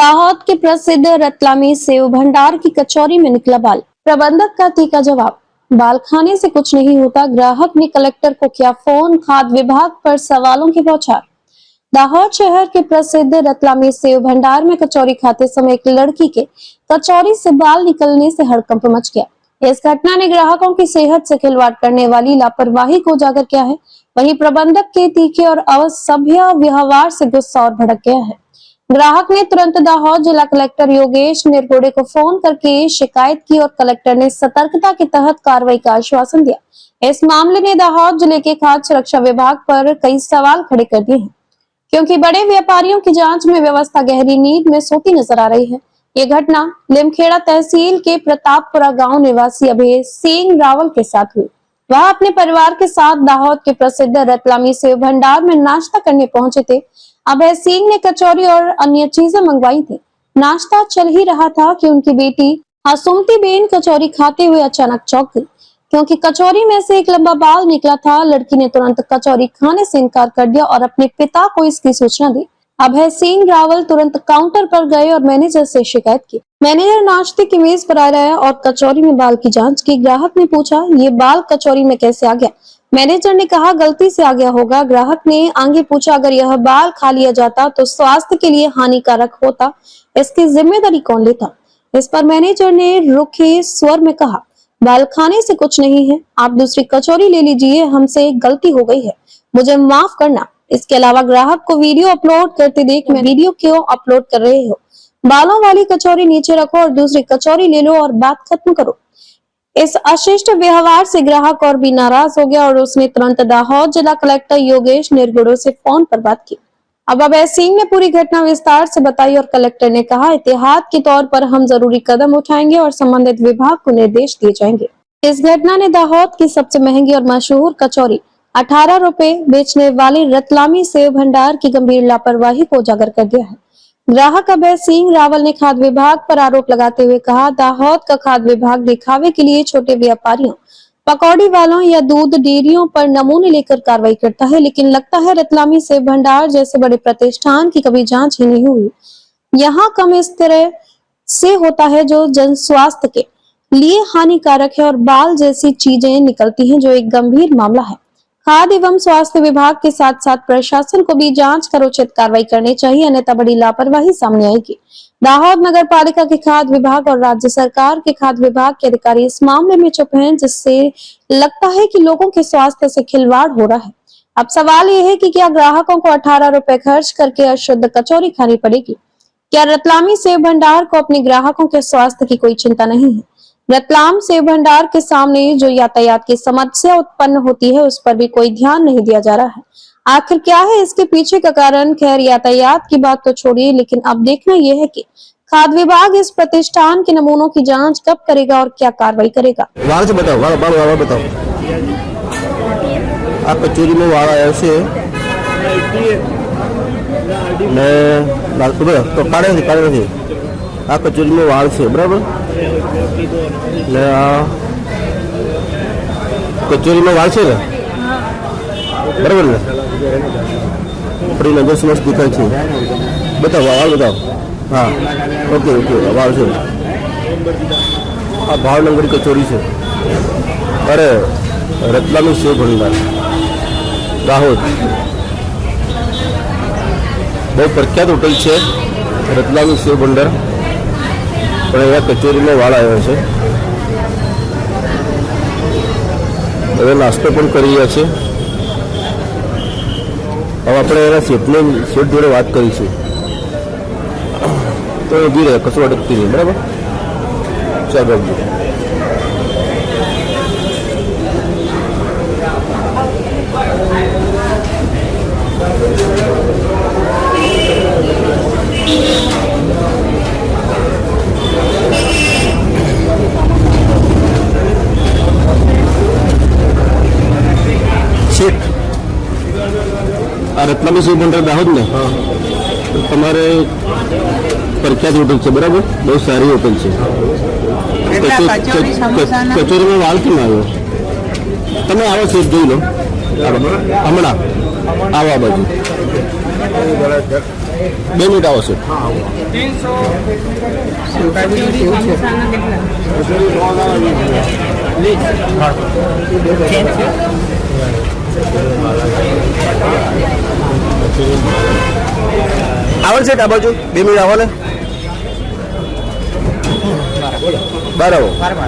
दाहोद के प्रसिद्ध रतलामी सेव भंडार की कचौरी में निकला बाल। प्रबंधक का तीखा जवाब, बाल खाने से कुछ नहीं होता, ग्राहक ने कलेक्टर को किया फ़ोन खाद्य विभाग पर सवालों की बौछार। दाहोद शहर के प्रसिद्ध रतलामी सेव भंडार में कचौरी खाते समय एक लड़की के कचौरी से बाल निकलने से हड़कंप मच गया। इस घटना ने ग्राहकों की सेहत से खिलवाड़ करने वाली लापरवाही को उजागर किया है। वहीं प्रबंधक के तीखे और असभ्य व्यवहार से गुस्सा और भड़क गया है। ग्राहक ने तुरंत दाहोद जिला कलेक्टर योगेश निरगुड़े को फ़ोन करके शिकायत की और कलेक्टर ने सतर्कता के तहत कार्रवाई का आश्वासन दिया। इस मामले ने दाहोद ज़िले के खाद्य सुरक्षा विभाग पर कई सवाल खड़े कर दिए हैं, क्योंकि बड़े व्यापारियों की जाँच में व्यवस्था गहरी नींद में सोती नज़र आ रही है। ये घटना लिमखेड़ा तहसील के प्रतापपुरा गाँव निवासी अभय सिंह रावल के साथ हुई। वह अपने परिवार के साथ दाहोद के प्रसिद्ध रतलामी सेव भंडार में नाश्ता करने पहुँचे थे। अभय सिंह ने कचौरी और अन्य चीज़ें मंगवाई थी। नाश्ता चल ही रहा था कि उनकी बेटी हसुमती बेन कचौरी खाते हुए अचानक चौक गई। क्योंकि कचौरी में से एक लंबा बाल निकला था, लड़की ने तुरंत कचौरी खाने से इनकार कर दिया और अपने पिता को इसकी सूचना दी। अभय सिंह रावल तुरंत काउंटर पर गए और मैनेजर से शिकायत की। मैनेजर नाश्ते की मेज पर आया और कचौरी में बाल की जाँच की। ग्राहक ने पूछा, ये बाल कचौरी में कैसे आ गया? मैनेजर ने कहा, गलती से आ गया होगा। ग्राहक ने आगे पूछा, अगर यह बाल खा लिया जाता तो स्वास्थ्य के लिए हानिकारक होता। इसकी ज़िम्मेदारी कौन लेता? इस पर मैनेजर ने रुखे स्वर में कहा, बाल खाने से कुछ नहीं है। आप दूसरी कचौरी ले लीजिए, हमसे गलती हो गई है। मुझे माफ़ करना। इसके अलावा ग्राहक को वीडियो अपलोड करते देख मैं वीडियो क्यों अपलोड कर रहे हो? बालों वाली कचौरी नीचे रखो और दूसरी कचौरी ले लो और बात खत्म करो। इस अशिष्ट व्यवहार से ग्राहक और भी नाराज़ हो गया और उसने तुरंत दाहोद जिला कलेक्टर योगेश निर्गुड़ो से फ़ोन पर बात की। अब अभय सिंह ने पूरी घटना विस्तार से बताई और कलेक्टर ने कहा एहतियात के तौर पर हम ज़रूरी कदम उठाएँगे और संबंधित विभाग को निर्देश दिए जाएँगे। इस घटना ने दाहोद की सबसे महँगी और मशहूर कचौरी अठारह रुपए बेचने वाले रतलामी सेव भंडार की गंभीर लापरवाही को उजागर कर दिया है। ग्राहक अभय सिंह रावल ने खाद विभाग पर आरोप लगाते हुए कहा, दाहोद का खाद विभाग दिखावे के लिए छोटे व्यापारियों, पकौड़ी वालों या दूध डेयरियों पर नमूने लेकर कार्रवाई करता है, लेकिन लगता है रतलामी सेव भंडार जैसे बड़े प्रतिष्ठान की कभी जाँच ही नहीं हुई। यहाँ कम इस तरह से होता है जो जन स्वास्थ्य के लिए हानिकारक है और बाल जैसी चीज़ें निकलती हैं, जो एक गंभीर मामला है। खाद्य एवं स्वास्थ्य विभाग के साथ साथ प्रशासन को भी जाँच कर उचित कार्रवाई करनी चाहिए, अन्यथा बड़ी लापरवाही सामने आएगी। दाहोद नगर पालिका के खाद्य विभाग और राज्य सरकार के खाद्य विभाग के अधिकारी इस मामले में चुप हैं, जिससे लगता है कि लोगों के स्वास्थ्य से खिलवाड़ हो रहा है। अब सवाल ये है कि क्या ग्राहकों को अठारह रुपए खर्च करके अशुद्ध कचौरी खानी पड़ेगी? क्या रतलामी सेव भंडार को अपने ग्राहकों के स्वास्थ्य की कोई चिंता नहीं है? रतलाम से भंडार के सामने जो यातायात की समस्या उत्पन्न होती है, उस पर भी कोई ध्यान नहीं दिया जा रहा है। आखिर क्या है? इसके पीछे का कारण खैर यातायात की बात तो छोड़िए, लेकिन अब देखना यह है कि खाद विभाग इस प्रतिष्ठान के नमूनों की जाँच कब करेगा और क्या कार्रवाई करेगा। से बताओ बार बार बार बताओ। आपका चोरी में वाड़ा ऐसे मैं तो आपका चोरी में से, बराबर? ને આ કચોરીમાં વાળ છે ને? બરાબર ને? આપણી નજર સમક્ષ દેખાય છે. બતાવો વાળ બતાવો. હા. ઓકે ઓકે વાળ છે. આ ભાવનગરી કચોરી છે. અરે રતલાનું સેવ ભંડાર. દાહોદ. બહુ પ્રખ્યાત હોટલ છે રતલાનું સેવ ભંડાર. પણ અહીંયા કચોરીનો વાળ આવ્યો છે. હવે નાસ્તો પણ કરી રહ્યા છે હવે આપણે એના શેઠને, શેઠ જોડે વાત કરીશું. તો ઊભી રહે કશું અડકતી નહીં બરાબર? ચાલો. રત્નામી શિવ ભંડાર દાહોદ ને તમારે પ્રખ્યાત હોટલ છે બરાબર? બહુ સારી હોટલ છે. કચોરીમાં વાલ કેમ આવ્યો? તમે આવો છો જોઈ લો. હમણાં. આવો આ બાજુ. બે મિનિટ આવો છો કેટલા આવો સીટ આ બાજુ? બે મિનિટ આવો. ને બરાબર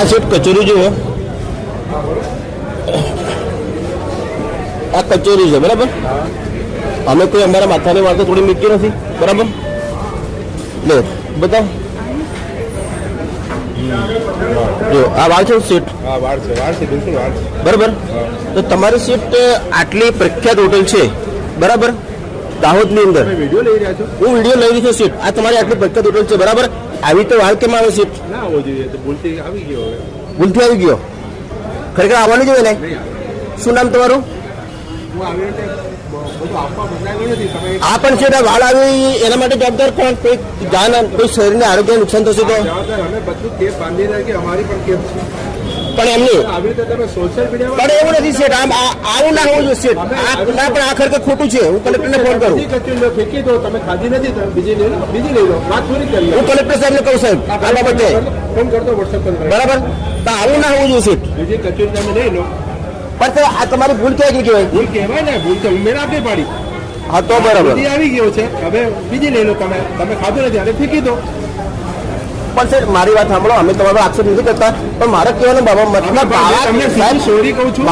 આ સીટ કચોરી જુઓ આ કચોરી છે બરાબર અમે કોઈ અમારા માથાની વાતો થોડી મીઠી નથી બરાબર લે બતાવ જો આ વાળ છે સીટ હા વાર છે વાર છે બિલકુલ વાર છે બરાબર તો તમારી સીટ આટલી પ્રખ્યાત હોટલ છે બરાબર દાહોદની અંદર તમે વિડીયો લઈ રહ્યા છો હું વિડીયો લઈ રહી છું સીટ આ તમારી આટલી પ્રખ્યાત હોટલ છે બરાબર આવી તો વાળ કેમ આવે છે? ના આવવો જોઈએ તો ભૂલથી આવી ગયો ભૂલથી આવી ગયો? ખરેખર આવવાનું જોઈએ ને? શું નામ તમારું? આ પણ છે વાળ આવી એના માટે જવાબદાર કોણ? કોઈ જાન કોઈ શરીરને આરોગ્ય નુકસાન થશે તો? જવાબદાર અમે બધું કેપ બાંધી કે અમારી પણ કેપ છે. પણ એમની પણ એવું નથી શેઠ. આમ આવું ના હોવું જોઈએ શેઠ. ના પણ આ ખરેખર ખોટું છે. હું કલેક્ટરને ફોન કરું. બધી કચોરીઓ દો. તમે ખાધી નથી બીજી લઈ લો. બીજી લઈ લો. વાત પૂરી કરી હું કલેક્ટર સાહેબને કહું સાહેબ આ બાબતે. બરાબર? તો આવું ના હોવું જોઈએ શેઠ. બીજી કચોરી તમે લઈ લો. પણ આ તમારી ભૂલ ક્યાં કે કહેવાય? ભૂલ કહેવાય ને ભૂલ તો મેં આપી પાડી. હા તો બરાબર. આવી ગયો છે. હવે બીજી લઈ લો તમે. તમે ખાધું નથી અને ફેંકી દો. પણ સાહેબ મારી વાત સાંભળો અમે તમારો આક્ષેપ નથી કરતા પણ મારે કહેવાનો બાબા મતલબ સોરી કહું છું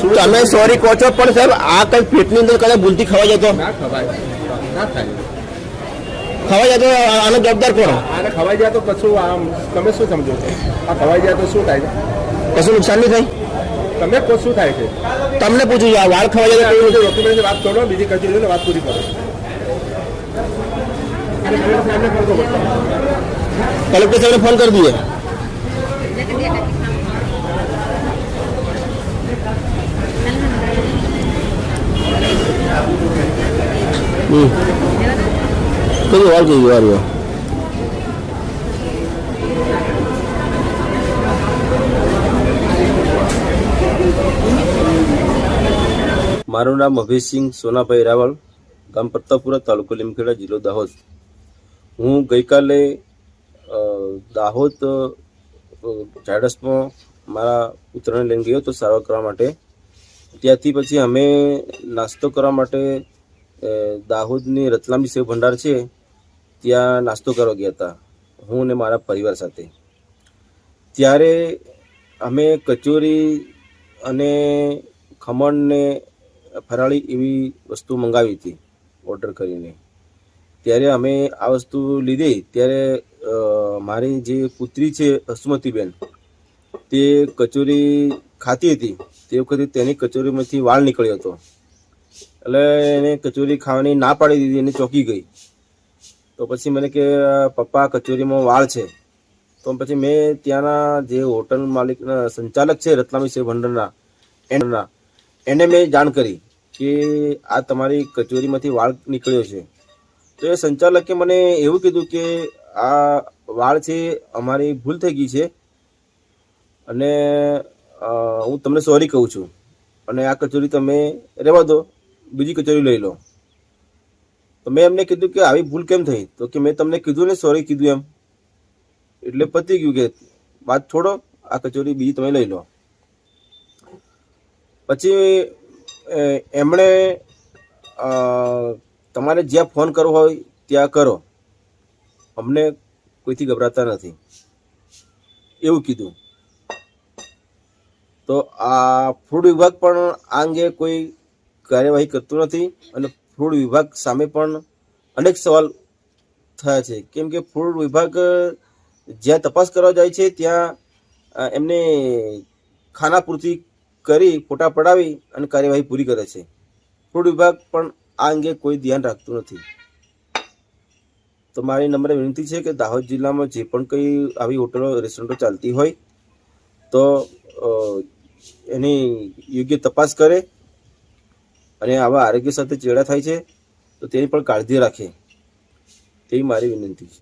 સોરી તમે સોરી કહો છો પણ સાહેબ આ કઈ પેટની અંદર કદાચ ભૂલથી ખવાઈ જતો. ખવાઈ જતો આનો જવાબદાર કોણ? આને ખવાઈ જાય તો કશું આમ તમે શું સમજો છો? આ ખવાઈ જાય તો શું થાય છે? કશું નુકસાન નહીં થાય? તમે કહો શું થાય છે? તમને પૂછું છું આ વાળ ખવાઈ જાય તો? ડોક્યુમેન્ટ વાત કરો બીજી કચોરી વાત પૂરી કરો. અને કલેક્ટર સાહેબને ફોન કરો. કલેક્ટર સાહેબને ફોન કરી દઈએ હમ કયું વાર કયું વાર રહ્યો મારું નામ અભયસિંહ સોનાભાઈ રાવળ ગામ પ્રતાપપુરા તાલુકો લીમખેડા જિલ્લો દાહોદ હું ગઈકાલે અ, દાહોદ અ, ઝાડસમાં મારા પુત્રને લઈને ગયો હતો સારવાર કરવા માટે. ત્યાંથી પછી અમે નાસ્તો કરવા માટે દાહોદની રતલામી સેવ ભંડાર છે ત્યાં નાસ્તો કરવા ગયા હતા હું અને મારા પરિવાર સાથે. ત્યારે અમે કચોરી અને ખમણને ફરાળી એવી વસ્તુ મંગાવી હતી ઓર્ડર કરીને. ત્યારે અમે આ વસ્તુ લીધી ત્યારે મારી જે પુત્રી છે હસમતીબેન તે કચોરી ખાતી હતી. તે વખતે તેની કચોરીમાંથી વાળ નીકળ્યો હતો. એટલે એને કચોરી ખાવાની ના પાડી દીધી, એને ચોકી ગઈ. તો પછી મને કે, પપ્પા, કચોરીમાં વાળ છે. તો પછી મેં ત્યાંના જે હોટલ માલિકના સંચાલક છે રતલામી સેવ ભંડરના એના એને મેં જાણ કરી કે આ તમારી કચોરીમાંથી વાળ નીકળ્યો છે. તો એ સંચાલકે મને એવું કીધું કે આ વાળ છે, અમારી ભૂલ થઈ ગઈ છે. અને હું તમને સોરી કહું છું. અને આ કચોરી તમે રહેવા દો, બીજી કચોરી લઈ લો. તો મેં એમને કીધું કે આવી ભૂલ કેમ થઈ? તો કે મેં તમને કીધું ને સોરી કીધું એમ. એટલે પતી ગયું કે વાત છોડો, આ કચોરી બીજી તમે લઈ લો. પછી એમણે તમારે જ્યાં ફોન કરવો હોય ત્યાં કરો. અમને કોઈથી ગભરાતા નથી. એવું કીધું. તો આ ફૂડ વિભાગ પણ આ અંગે કોઈ કાર્યવાહી કરતું નથી અને ફૂડ વિભાગ સામે પણ અનેક સવાલ થયા છે. કેમ કે ફૂડ વિભાગ, જ્યાં તપાસ કરવા જાય છે, ત્યાં એમને ખાના પૂરતી કરી, ફોટા પડાવી અને કાર્યવાહી પૂરી કરે છે. ફૂડ વિભાગ પણ આ અંગે કોઈ ધ્યાન રાખતું નથી. તો મારી નમ્ર વિનંતી છે કે દાહોદ જિલ્લામાં જે પણ કંઈ આવી હોટલો, રેસ્ટોરન્ટો ચાલતી હોય, તો એની યોગ્ય તપાસ કરે અને આવા આરોગ્ય સાથે ચેડા થાય છે, તો તેની પણ કાળજી રાખે. તેવી મારી વિનંતી છે.